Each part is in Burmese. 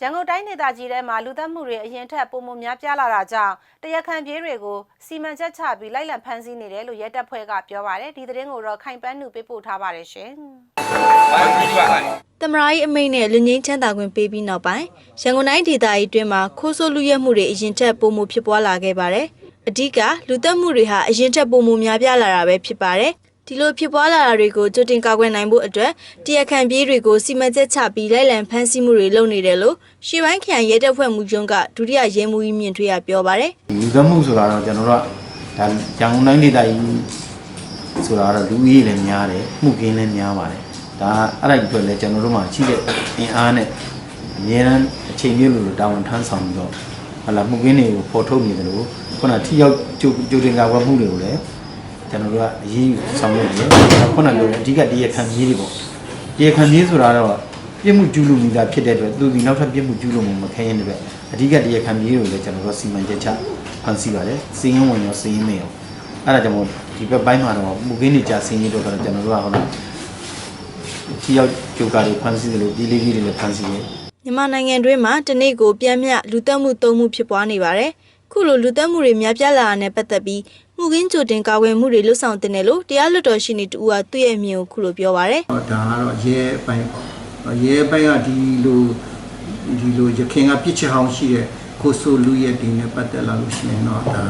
ရန်ကုန်တိုင်းဒေသကြီးထဲမှာလူသက်မှုတွေအရင်ထက်ပုံမများပြားလာတာကြောင့်တရားခံပြေးတွေကိုစီမံချက်ချပြီးလိုက်လံဖမ်းဆီးနေတယ်လို့ရဲတပ်ဖွဲ့ကပြောပါတယ်ဒီသတင်းကိုတော့ခိုင်ပန်းနုပေးပို့ထားပါတယ်ရှင်တမရာကြီးအမိန့်နဲ့လူငင်းချမ်းသာခွင့်ပေးပြီးနောက်ပိုင်းရန်ကုန်တိုင်းဒေသကြီးအတွင်းမှာခိုးဆိုးလူရဲမှုတွေအရင်ထက်ပုံမှုဖြစ်ပွားလာခဲ့ပါတယ်။အဓိကလူသက်မှုတွေဟာအရင်ထက်ပုံမှုများပြားလာတာပဲဖြစ်ပါတယ်။ ဒီလိုဖြစ်ပွားလာတာတွေကိုကြိုတင်ကာကွယ်နိုင်ဖို့အတွက်တရားခံပြေးတွေကိုစီမံချက်ချပြီးလိုက်လံဖမ်းဆီးမှုတွေလုပ်နေတယ်လို့ရှေ့ပိုင်းခရိုင်ရဲတပ်ဖွဲ့မှုချုပ်ကဒုတိယရဲမှူးကြီးမြင့်ထွေးကပြောပါတယ်။လူသက်မှုဆိုတာတော့ကျွန်တော်တို့ကဒါကျောင်းတိုင်းဒေသကြီးဆိုတာတော့လူကြီးလည်းများတယ်မှုကင်းလည်းများပါတယ်ဒါအဲ့ဒါအတွက်လည်းကျွန်တော်တို့မှာရှိတဲ့အင်အားနဲ့အများအားအချိန်ပြည့်လို့တာဝန်ထမ်းဆောင်ပြီးတော့ဟလာမှုကင်းတွေကိုပေါ်ထုတ်နေတယ်လို့ခုနထိရောက်ကြိုကြိုတင်ကာကွယ်မှုတွေကိုလည်း ကျွန်တော်တို့ကအရေးဆောင်ရွက်တယ်ခုနလိုအဓိကတရားခံကြီးတွေပေါ့တရားခံကြီးဆိုတာတော့ပြစ်မှုကျူးလွန်နေတာဖြစ်တဲ့အတွက်သူဒီနောက်ထပ်ပြစ်မှုကျူးလွန်မှုမခဲရင်တည်းအဓိကတရားခံကြီးတွေကိုလည်းကျွန်တော်တို့စီမံချက်ချဖန်ဆီးပါတယ်စင်းရင်ဝင်ရောစင်းရင်နေရောအဲ့ဒါကြောင့်မို့ဒီဘက်ပိုင်းမှာတော့မူကင်းနေကြစင်းရင်တော့ကျွန်တော်တို့ကဟိုလားဒီရောက်ဂျိုကာတွေဖန်ဆီးတယ်လို့ဒီလေးကြီးတွေလည်းဖန်ဆီးတယ်မြန်မာနိုင်ငံတွင်းမှာတနေ့ကိုပြန်မြလူတက်မှုသုံးမှုဖြစ်ပွားနေပါတယ်။ခုလိုလူတက်မှုတွေများပြားလာတာနဲ့ပတ်သက်ပြီး မှုကင်းကြိုတင်ကာကွယ်မှုတွေလှုပ်ဆောင်တင်တယ်လို့တရားလွှတ်တော်ရှိနေတူကသူ့ရဲ့အမြင်ကိုခုလိုပြောပါရယ်ဟောဒါကတော့ရဲအပိုင်းပေါ့ရဲအပိုင်းကဒီလိုဒီလိုရခင်ကပြစ်ချက်ဟောင်းရှိတဲ့ကိုဆိုလူရဲ့ဒီနဲ့ပတ်သက်လာလို့ရှိရင်တော့ဒါ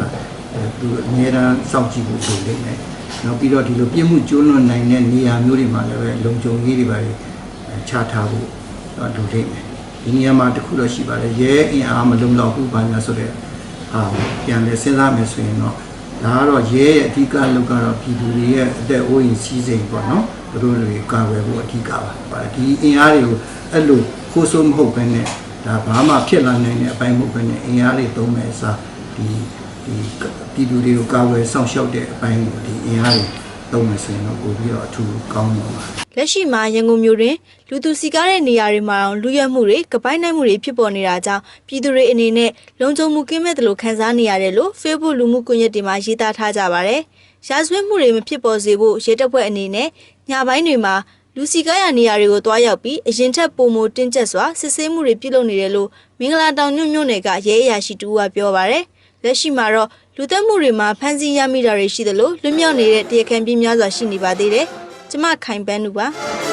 သူအများအားစောင့်ကြည့်ဖို့လိုနေတယ်နောက်ပြီးတော့ဒီလိုပြစ်မှုကျူးလွန်နိုင်တဲ့နေရာမျိုးတွေမှာလည်းပဲလုံခြုံရေးတွေပါတွေချထားဖို့တော့လိုနေတယ်ဒီနေရာမှာတစ်ခုတော့ရှိပါတယ်ရဲအင်အားမလုံလောက်ဘူးဘာညာဆိုတဲ့ဟာပြန်လဲစဉ်းစားမယ်ဆိုရင်တော့ ဒါကတော့ရဲရဲ့အဓိကလုပ်ကတော့ပြည်သူတွေရဲ့အသက်အိုးအိမ်စီးစိမ်ပေါ့နော်သူတို့တွေကာကွယ်ဖို့အဓိကပါဒီအင်အားတွေကိုအဲ့လိုခိုးဆိုးမဟုတ်ဘဲနဲ့ဒါဘာမှဖြစ်လာနိုင်တဲ့အပိုင်းမဟုတ်ဘဲနဲ့အင်အားတွေသုံးမယ်အစားဒီဒီပြည်သူတွေကိုကာကွယ်စောင့်ရှောက်တဲ့အပိုင်းကိုဒီအင်အားတွေ သုံးမယ်ဆိုရင်တော့ပို့ပြီးတော့အထူးကောင်းမှာပါလက်ရှိမှာရန်ကုန်မြို့တွင်လူသူစီကားတဲ့နေရာတွေမှာတော့လူရဲမှုတွေကပိုင်းနိုင်မှုတွေဖြစ်ပေါ်နေတာကြောင့်ပြည်သူတွေအနေနဲ့လုံခြုံမှုကင်းမဲ့တယ်လို့ခန်းစားနေရတယ်လို့ Facebook လူမှုကွန်ရက်တွေမှာရေးသားထားကြပါတယ်။ရာဇဝတ်မှုတွေမဖြစ်ပေါ်စေဖို့ရဲတပ်ဖွဲ့အနေနဲ့ညပိုင်းတွေမှာလူစီကားရနေရာတွေကိုတွားရောက်ပြီးအရင်ထက်ပုံမတင်းကျပ်စွာစစ်ဆေးမှုတွေပြုလုပ်နေတယ်လို့မင်္ဂလာတောင်ညွန့်ညွန့်နယ်ကရဲအရာရှိတူကပြောပါတယ်။ လက်ရှိမှာတော့လူသက်မှုတွေမှာဖမ်းဆီးရမိတာတွေရှိသလိုလွတ်မြောက်နေတဲ့တရားခံပြည်များစွာရှိနေပါသေးတယ်။ကျမခိုင်ပန်းနူပါ။